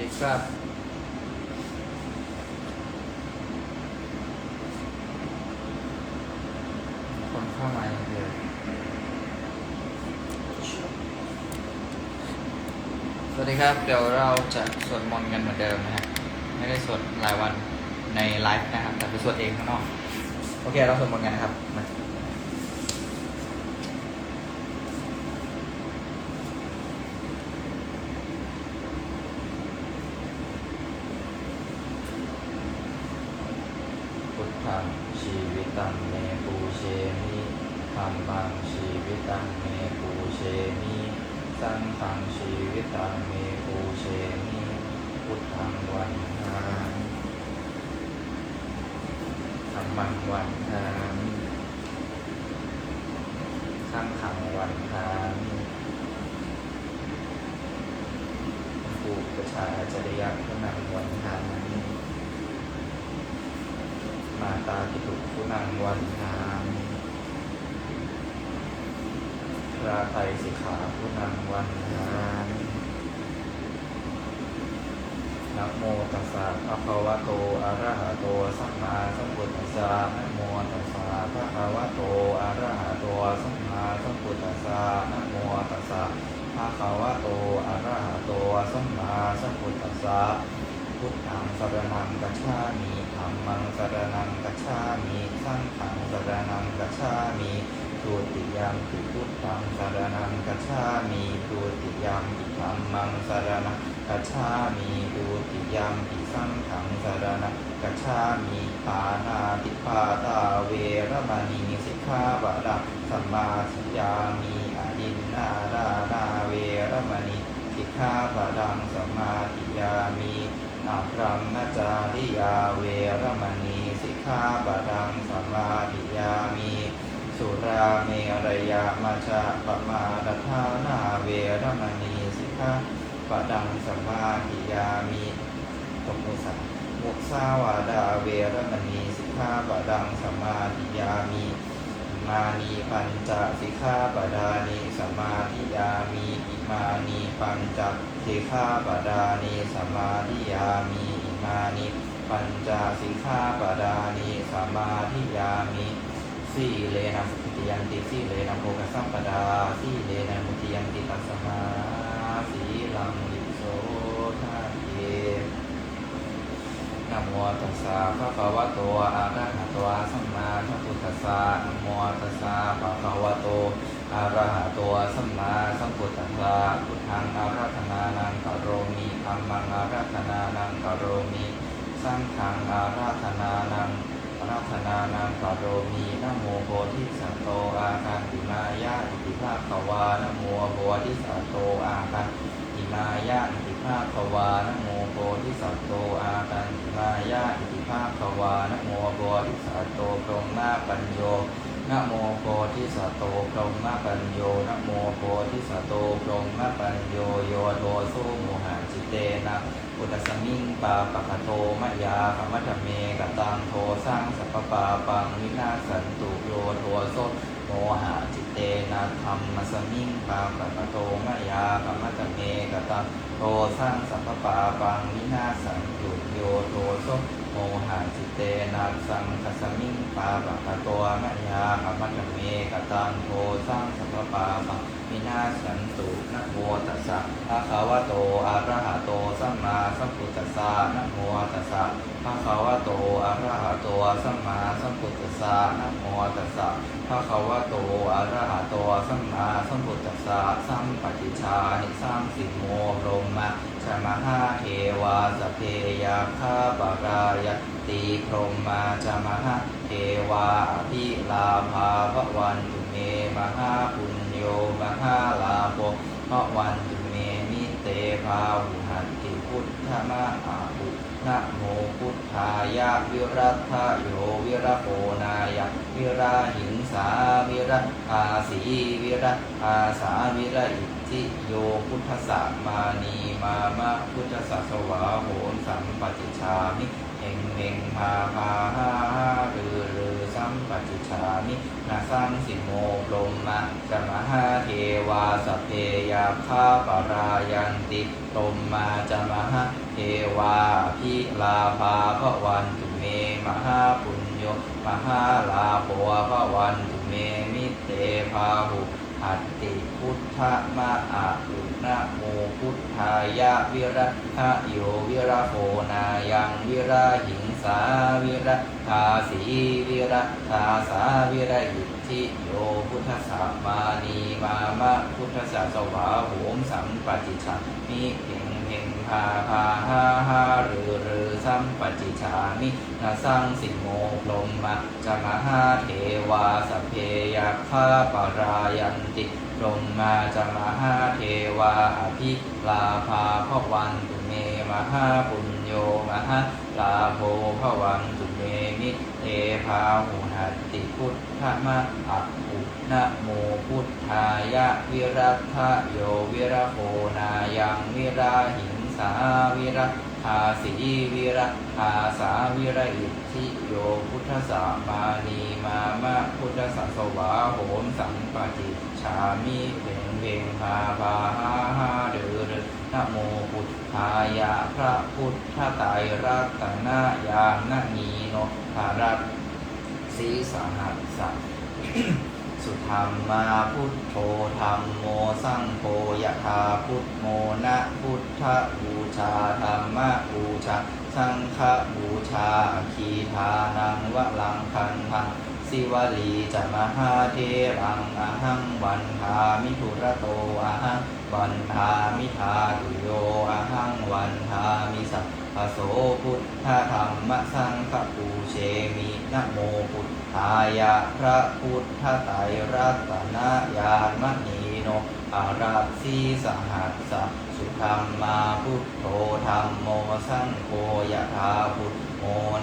ดีครับคนเข้ามาเยอะสวัสดีครับ เดี๋ยวเราจะสวดมนต์กันเหมือนเดิมนะฮะไม่ได้สวดรายวันในไลฟ์นะครับ แต่ไปสวดเองข้างนอก โอเค เราสวดมนต์กันนะครับมา พุทธังชีวิตังเมปูเชมิ ธรมังชีวิตังเมปูเชมิสังฆังชีวิตังเมปูเชมิพุทธังวันทามธรรมังวันทามสังฆังวันทามิปุปชาจริยะพนังวันทามิมาตาพิทุคุนังวันทามพ ระไตรสิกขาคุนังวันทามนะโมตัสสะภะคะวะโตอะระหะโต สัมมาสัมพุทธัสสะนะโมตัสสะภะคะวะโตอะระหะโต สัมมาสัมพุทธัสสะนะโมตัสสะภะคะวะโตอะระหะโต สัมมาสัมพุทธัสสะพุทธังสรณังกัจฉามิธรรมังสรณังกัจฉามิ สังฆังสรณังกัจฉา มิทุติยมปิพุทธังสารณังกัจฉามิทุติยมปิธรรมังสารณังกัจฉามิทุติยมปิสังฆังสารณังกัจฉามิปานาติปาตาเวรมณีสิกขาปะดังสัมมาสิยามิอดินนาดานาเวรมณีสิกขาปะดังสัมมาทิยามิอาพรัมนาจาริยาเวรมณีสิกขาปะดังสัมมาทิยามิ สุราเมรยามาชาปมาดทานาเวรมณีสิกขาปดังสัมมาทิยามิตมือสามมุสาวาดาเวรมณีสิกขาปดังสัมมาทิยามิมานีปัญจสิกขาปดานิสัมมาธิยามีอิมานีปัญจสิกขาปดานิสมมาธิยามีอิมานีปัญจสิกขาปดานิสมมาธิยามิ สีเลนะสุติยันติสีเลนะโภคสัมปดาสีเลนะมุติยันติตัสสมาสีลังวิโสทาเยนะโมตัสสะภะคะวะโตอะระหะโตสัมมาสัมพุทธัสสะนะโมตัสสะภะคะวะโตอะระหะโตสัมมาสัมพุทธัสสะพุทธังอาราธนานังกโรมิธัมมังอาราธนานังกโรมิ สังฆังอาราธนานังารานานังกะโรมินโมโพธิสัตโตอาคันติมายะอิติภาควานะโมโพธิสัตโตอาคันอิมายะอิติภาควานะโมโพธิสัตโตอาตันติมายะอิติภาควานะโมโพธิสัตโตพรหมาปัญโยนโมโพธิสัตโตพรหมาปัญโยนโมโพธิสัตโตพรหมาปัญโยโยโทสุโมหะจิเตนะ อุตสมิงปาปะคโตมะยาขมัตเมกตังโทสร้างสัพพปาปังวินาสันตุโยโทโสโมหะจิต เตนะธรรมสมิงปาปะปะโตมะยาปะมะตะเมกะตังโตสร้างสัพพปาปังวินาสันตุโยโทโสโมหะจิตเตนะสังคสมิงปาปะปะโตมะยาปะมะตะเมกะตังโตสร้างสัพพปาปังวินาสันตุนะโมตัสสะภะคะวะโตอะระหะโตสัมมาสัมพุทธัสสะนะโมตัสสะภะคะวะโตอะระหะโตสัมมาสัมพุทธัสสะนะโมตัสสะภะคะวะโตอะระหะโตสัมมาสัมพุทธัสสะสัมปติชานิสัมสิโมพรมะชมหาเทวาสเพยาคาปรายติพรหมาจมหาเทวาอภิลาภาภวันตุเมมหาปุญโยมหาลาภภวันตุเมนิเตภาหุหันติพุทธมะอาภุนะโมพุทธายะวิรัตถโยวิระโกนายะวิราหิงาวิรัตอาสีวิรัตอาสาวิระอิจิโยพุทธสัมมานีมามะพุทธสัสวาโหนสัมปติชามิเฮงเฮงพาพาหาหารือรือสัมปติชามินาสังสิโมพรหมะจมหาเทวาสเพยาคาปรายันติพรหมาจมหาเทวาพิลาภาพระวันตุเมมหา มหาลาโภพระวันเมมิเตภาหุอัตติพุทธมะอะอุนะโมพุทธายะวิระหะโยวิระโหนายังวิระหิงสาวิระทาสีวิระทาสาวิระหิทิโยพุทธสามานีมามะพุทธสาสวาโหมสัมปติชามิเพง พ่งพาพาหาหารือรือสัมปติชามินาสังสิโมพรหมะจมหาเทวาสเพยัคฆาปรายันติพรหมาจมหาเทวาอภิลาภาพวันตุเมมหาปุญโยมหาลาโภพวันตุเมมิเตภาหุหัตติพุทธมะอะอุนะโมพุทธายะวิรัตโยวิระโหนายังวิราหิง สาวิระทาสีวิระทาสาวิระอิทิโยพุทธสามานีมามะพุทธสัสวาโหมสัมปติชามิเพ่งเพ่งพาพาหาหาเดือดนะโมพุทธายะพระพุทธไตรรัตนญาณนีโนภารัตสีสหัสสะ สุธรรมมาพุทโธธรรมโมสังโฆยะธาพุทโมนะพุทธบูชาธรรมบูชา สังฆบูชาคีทานังวะลังคันทัง สิวลีจะมหาเทรังอหังวันทามิทุระโตอหังวันทามิทาตุโยอหังวันทามิสัพพโสพุทธธรรมสังฆปูเชมินะโมพุทธายะพระพุทธไตรรัตนญาณมณีโนอาราสีสหัสสะสุธรรมมาพุทโธธรรมโมสังโฆยะธาพุทโม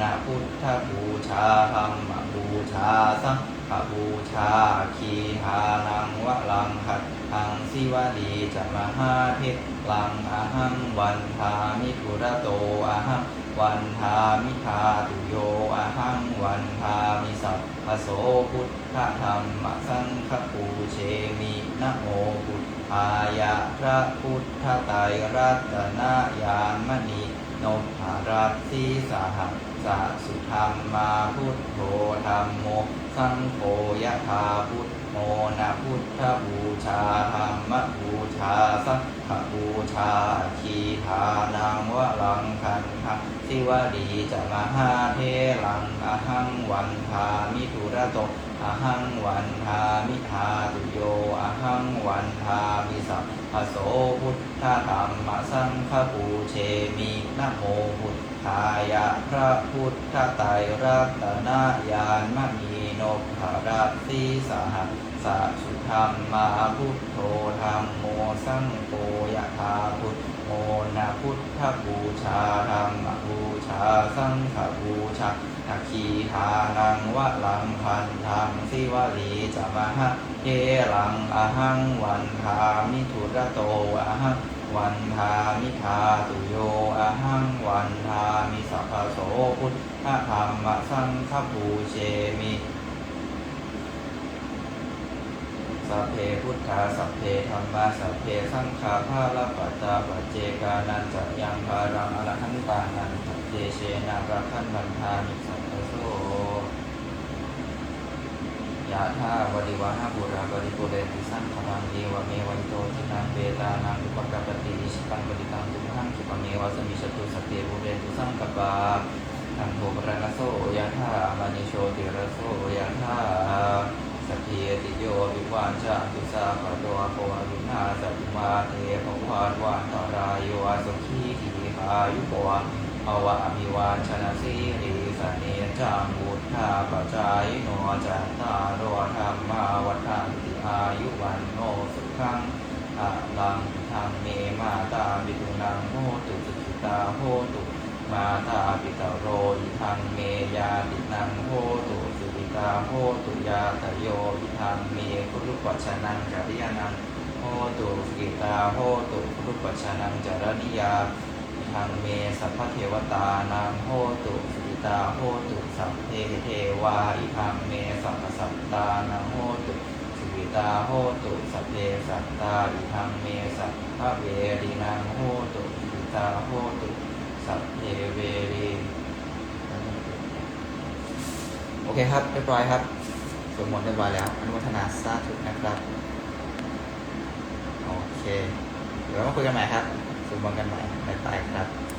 นะพุทธบูชาธรรมบูชาสังฆบูชาคีทานังวะลังคัดทังสิวลีจะมหาเทพลังอาหังวันทามิทุระโตอาหังวันทามิทาตุโยอะหังวันทามิสัพพโสพุทธธรรมสังฆปูเชมินะโมพุทธายะพระพุทธไตรรัตนญาณมณี นพรัตสีสหัสสะสุธรรมมาพุทโธธรรมโม สังโฆยะธาพุทโมนะพุทธบูชาธรรมบูชาสังฆบูชาคีทานังวะลังคันทังสิวดีจะมหาเทลังอหังวันทามิทุระโตอหังวันทามิทาตุโยอหังวันทามิสัพพโสพุทธ ธรรมสังฆปูเชมินโมพุทธายะพระพุทธไตรรัตนญาณมณีนพรัสีสหัสสะสุธรรมมาพุทโธธรรมโมสังโฆยะธาพุทโมนะพุทธบูชาธรรมบูชาสังฆบูชา อาคีทานังวะลังพันธังสิวลีจะมหาเทลังอหังวันทามิทุระโตอหังวันทามิทาตุโยอะหังวันทามิสัพพโสพุทธธรรมสังฆปูเชมิสัพเพพุทธาสัพเพธรรมาสัพเพสังฆาภาลปัตตาปัจเจกานันจะยังภารังอรหันตานันทัเจเชนาประคันบันทามิสัพพโส ยะธาวริวหาบุราบริปุเรนติสังขมังเอวเมวันโตทินังเบตานังอุปกปปติอิชิตังปฏิตังตุมหังคิปเมวะสมิชตุสพเพบุเรนตุสังกปาทังโทปรณโสยะธามณิโชติระโสยะธาสัพเพติโยวิวานจัตุสาปะโตอโปะวินาสัพมาเทภวานวานตรายโยสุขีทีขายุโกะ ภวะอภิวานชนะสีริสเนจังวุฒาปจายโนจัตตาโอธรรมาวัฏันติอายุวันโนสุขังอะลังธรรมเมมาตาปิตุนังโหตุสุขิตาโหตุมาตาปิตาโรอิทังเมยาตินังโหตุสุขิตาโหตุยาตโยอิทังเมกุลุปัชนังจริยานังโหตุสุขิตาโหตุกุลุปัชนังจารณิยา ทางเมสัพพเทวตานางโหตุสุติตาโหตุสัพเพเทวาอิทังเมสัพพสัตตานังโหตุสุวิตาโหตุสัพเพสัตตาอิทังเมสัพพเวรินังโหตุสุวิตาโหตุสัพเพเวรีโอเคครับเรียบร้อยครับสวดมนต์เรียบร้อยแล้วอนุโมทนาสาธุนะครับโอเค เดี๋ยวมาคุยกันใหม่ครับ สวดมกันใหม่บ๊ายบายครับ